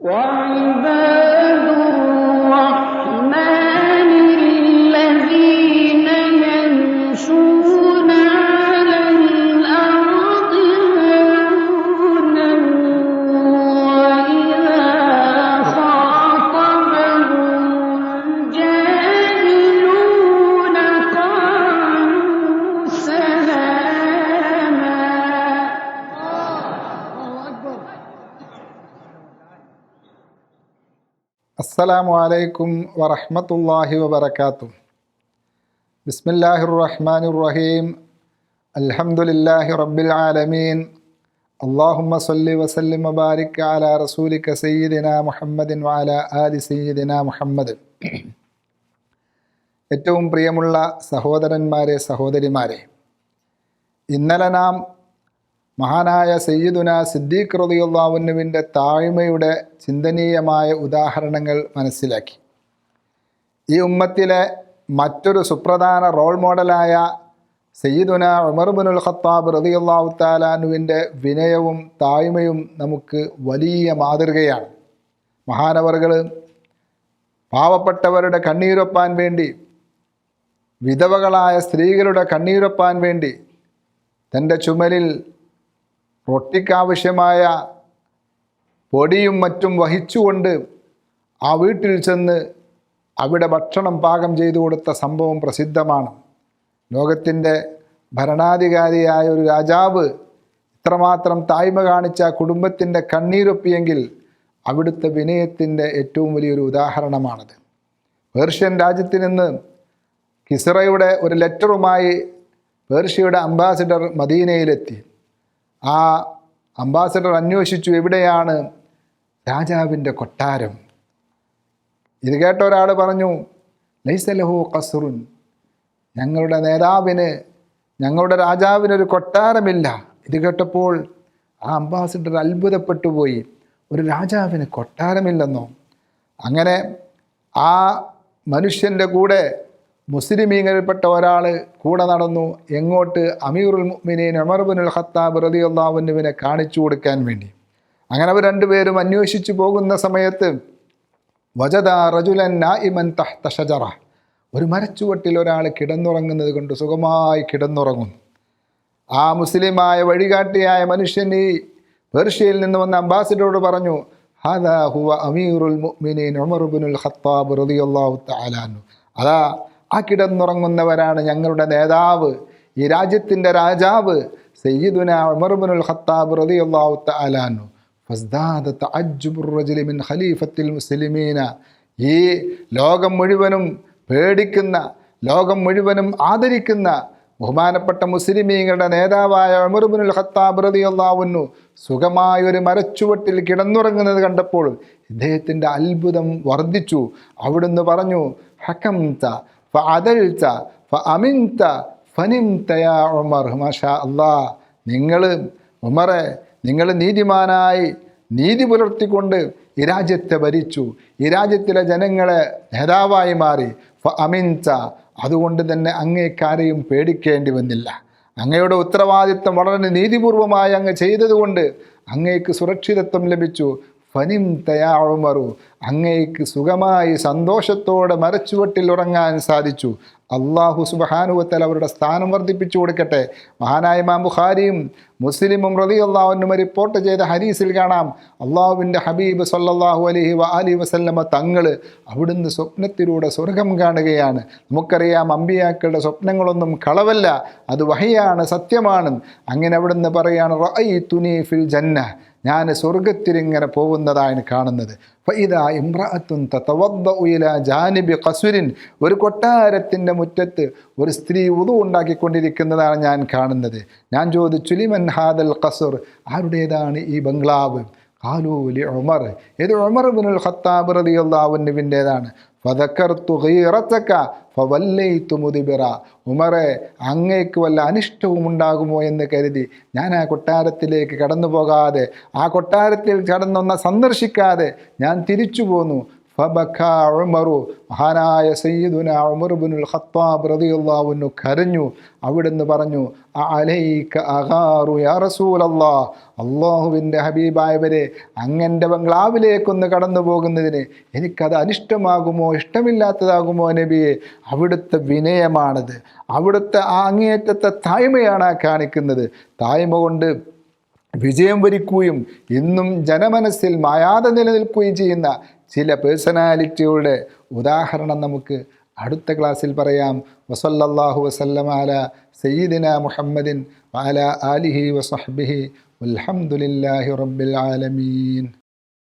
وعباد അസ്സലാമു അലൈക്കും വറഹമത്തല്ലാഹി വബറകാതുഹു. ബിസ്മില്ലാഹിർ റഹ്മാനിർ റഹീം അൽഹംദുലില്ലാഹി റബ്ബിൽ ആലമീൻ. അല്ലാഹുമ്മ സല്ലി വസല്ലിം വബാരിക് അലാ റസൂലിക സയ്യിദിന മുഹമ്മദിൻ വാല ആലി സയ്യിദിന മുഹമ്മദ്. ഏറ്റവും പ്രിയമുള്ള സഹോദരന്മാരെ സഹോദരിമാരെ ഇന്നലെ നാം മഹാനായ സയ്യിദുന സിദ്ദീഖ് റതിയുള്ളാവുന്നുവിന്റെ താഴ്മയുടെ ചിന്തനീയമായ ഉദാഹരണങ്ങൾ മനസ്സിലാക്കി. ഈ ഉമ്മത്തിലെ മറ്റൊരു സുപ്രധാന റോൾ മോഡലായ സയ്യിദുന ഉമർബുനുൽ ഖത്താബ് റതിയുള്ളാഹു താലാനുവിന്റെ വിനയവും താഴ്മയും നമുക്ക് വലിയ മാതൃകയാണ്. മഹാനവറുകൾ പാവപ്പെട്ടവരുടെ കണ്ണീരൊപ്പാൻ വേണ്ടി വിധവകളായ സ്ത്രീകളുടെ കണ്ണീരൊപ്പാൻ വേണ്ടി തന്റെ ചുമലിൽ റൊട്ടിക്കാവശ്യമായ പൊടിയും മറ്റും വഹിച്ചുകൊണ്ട് ആ വീട്ടിൽ ചെന്ന് അവിടെ ഭക്ഷണം പാകം ചെയ്തു കൊടുത്ത സംഭവം പ്രസിദ്ധമാണ്. ലോകത്തിന്റെ ഭരണാധികാരിയായ ഒരു രാജാവ് ഇത്രമാത്രം തായ്മ കാണിച്ച കുടുംബത്തിന്റെ കണ്ണീരൊപ്പിയെങ്കിൽ അവിടുത്തെ വിനയത്തിന്റെ ഏറ്റവും വലിയൊരു ഉദാഹരണമാണത്. പേർഷ്യൻ രാജ്യത്തിൽ നിന്ന് കിസറയുടെ ഒരു ലെറ്ററുമായി പേർഷ്യയുടെ അംബാസിഡർ മദീനയിലെത്തി. ആ അംബാസഡർ അന്വേഷിച്ചു എവിടെയാണ് രാജാവിന്റെ കൊട്ടാരം. ഇത് കേട്ട ഒരാൾ പറഞ്ഞു ലൈസലഹു കസുറുൻ ഞങ്ങളുടെ നേതാവിന് ഞങ്ങളുടെ രാജാവിനൊരു കൊട്ടാരമില്ല. ഇത് കേട്ടപ്പോൾ ആ അംബാസിഡർ അത്ഭുതപ്പെട്ടു പോയി. ഒരു രാജാവിന് കൊട്ടാരമില്ലെന്നോ? അങ്ങനെ ആ മനുഷ്യന്റെ കൂടെ മുസ്ലിമീങ്ങളിൽപ്പെട്ട ഒരാൾ കൂടെ നടന്നു എങ്ങോട്ട് അമീറുൽ മുഅ്മിനീൻ ഉമർബുൽ ഖത്താബ് റളിയല്ലാഹുവിനെ കാണിച്ചു കൊടുക്കാൻ വേണ്ടി. അങ്ങനെ അവർ രണ്ടുപേരും അന്വേഷിച്ചു പോകുന്ന സമയത്ത് വജദ റജുലൻ നായിമൻ തഹ്ത ഷജറ. ഒരു മരച്ചുവട്ടിൽ ഒരാൾ കിടന്നുറങ്ങുന്നത് കൊണ്ട് സുഖമായി കിടന്നുറങ്ങുന്നു. ആ മുസ്ലിമായ വഴികാട്ടിയായ മനുഷ്യൻ ഈ പേർഷ്യയിൽ നിന്ന് വന്ന അംബാസിഡറോട് പറഞ്ഞു ഹാദാ ഹുവ അമീറുൽ മുഅ്മിനീൻ ഉമർബുൽ ഖത്താബ് റളിയല്ലാഹു തആലാനു അതാ ആ കിടന്നുറങ്ങുന്നവരാണ് ഞങ്ങളുടെ നേതാവ്. ഈ രാജ്യത്തിന്റെ രാജാവ് സയ്യിദുന ഉമർബുനുൽ ഖത്താബ് റളിയല്ലാഹു തആലാനു ഫസ്ദാദ തഅജ്ജുബുർ റജുലി മിൻ ഖലീഫത്തിൽ മുസ്ലിമീന. ഈ ലോകം മുഴുവനും പേടിക്കുന്ന ലോകം മുഴുവനും ആദരിക്കുന്ന ബഹുമാനപ്പെട്ട മുസ്ലിമീങ്ങളുടെ നേതാവായ ഉമർബുനുൽ ഖത്താബ് റളിയല്ലാഹുവിനു സുഖമായൊരു മരച്ചുവട്ടിൽ കിടന്നുറങ്ങുന്നത് കണ്ടപ്പോൾ ഇദ്ദേഹത്തിന്റെ അത്ഭുതം വർദ്ധിച്ചു. അവിടുന്ന് പറഞ്ഞു ഹക്കംത ഫഅദൽത ഫഅമിൻത ഫനിംത യാ ഉമർ. മാഷാ അള്ളാ നിങ്ങൾ ഉമറെ നിങ്ങൾ നീതിമാനായി നീതി പുലർത്തിക്കൊണ്ട് ഈ രാജ്യത്തെ ഭരിച്ചു. ഈ രാജ്യത്തിലെ ജനങ്ങളെ നേതാവായി മാറി. ഫ അമിൻത അതുകൊണ്ട് തന്നെ അങ്ങേക്കാരെയും പേടിക്കേണ്ടി വന്നില്ല. അങ്ങയുടെ ഉത്തരവാദിത്വം വളരെ നീതിപൂർവമായി അങ്ങ് ചെയ്തതുകൊണ്ട് അങ്ങേക്ക് സുരക്ഷിതത്വം ലഭിച്ചു. ഫനിം ഉമറു അങ്ങേക്ക് സുഖമായി സന്തോഷത്തോടെ മരച്ചുവട്ടിൽ ഉറങ്ങാൻ സാധിച്ചു. അള്ളാഹു സുബഹാനുവത്തൽ അവരുടെ സ്ഥാനം വർദ്ധിപ്പിച്ചു കൊടുക്കട്ടെ. മഹാനായ മാം ബുഖാരിയും മുസ്ലിമും റതി അള്ളാഹുനും റിപ്പോർട്ട് ചെയ്ത ഹരീസിൽ കാണാം. അള്ളാഹുവിന്റെ ഹബീബ് സല്ലാഹു അലഹി വ അലി വസല്ലമ തങ്ങൾ അവിടുന്ന് സ്വപ്നത്തിലൂടെ സ്വർഗം കാണുകയാണ്. നമുക്കറിയാം അമ്പിയാക്കളുടെ സ്വപ്നങ്ങളൊന്നും കളവല്ല അത് വഹയാണ് സത്യമാണ്. അങ്ങനെ അവിടുന്ന് പറയാണ് റഅയ് തുനി ഫിൽ ജന്ന ഞാൻ സ്വർഗത്തിലിങ്ങനെ പോകുന്നതാണ് കാണുന്നത്. ഒരു കൊട്ടാരത്തിന്റെ മുറ്റത്ത് ഒരു സ്ത്രീ ഉതു ഉണ്ടാക്കിക്കൊണ്ടിരിക്കുന്നതാണ് ഞാൻ കാണുന്നത്. ഞാൻ ചോദിച്ചു ലിമൻ ഹാദൽ ഖസുർ? ആരുടേതാണ് ഈ ബംഗ്ലാവ്? കാലൂലി ഉമർ ഇത് ഉമർ ബിനുൽ ഖത്താബ് റളിയല്ലാഹുവിന്റെതാണ് ഫതക്കർത്തു ഗീറത്തക്ക ഫവല്ലൈതു മുദിബറ. ഉമറെ അങ്ങേക്ക് വല്ല അനിഷ്ടവും ഉണ്ടാകുമോ എന്ന് കരുതി. ഞാൻ ആ കൊട്ടാരത്തിലേക്ക് കടന്നു പോകാതെ ആ കൊട്ടാരത്തിൽ കടന്നൊന്ന് സന്ദർശിക്കാതെ ഞാൻ തിരിച്ചു പോന്നു. ഫബക്ക ഉമറു. മഹാനായ സയ്യിദുന ഉമർ ബിനുൽ ഖത്താബ് അൻഹു കരഞ്ഞു. അവിടുന്ന് പറഞ്ഞു അലൈക അഗാറു യാ റസൂലല്ലാ അള്ളാഹുവിന്റെ ഹബീബായവരെ അങ്ങന്റെ ബംഗ്ലാവിലേക്കൊന്ന് കടന്നു പോകുന്നതിന് എനിക്കത് അനിഷ്ടമാകുമോ ഇഷ്ടമില്ലാത്തതാകുമോ നബിയെ? അവിടുത്തെ വിനയമാണത്. അവിടുത്തെ ആ അങ്ങേയറ്റത്തെ തായ്മയാണ് കാണിക്കുന്നത്. തായ്മ കൊണ്ട് വിജയം വരിക്കുകയും ഇന്നും ജനമനസ്സിൽ മായാതെ നിലനിൽക്കുകയും ചെയ്യുന്ന ചില പേഴ്സണാലിറ്റിയുടെ ഉദാഹരണം നമുക്ക് അടുത്ത ക്ലാസ്സിൽ പറയാം. വസല്ലാഹു വസല്ലമാല സയ്യിദിന മുഹമ്മദിൻ വാല ആലിഹി വസഹ്ബിഹി അലഹമുല്ലാഹി റബ്ബിൽ ആലമീൻ.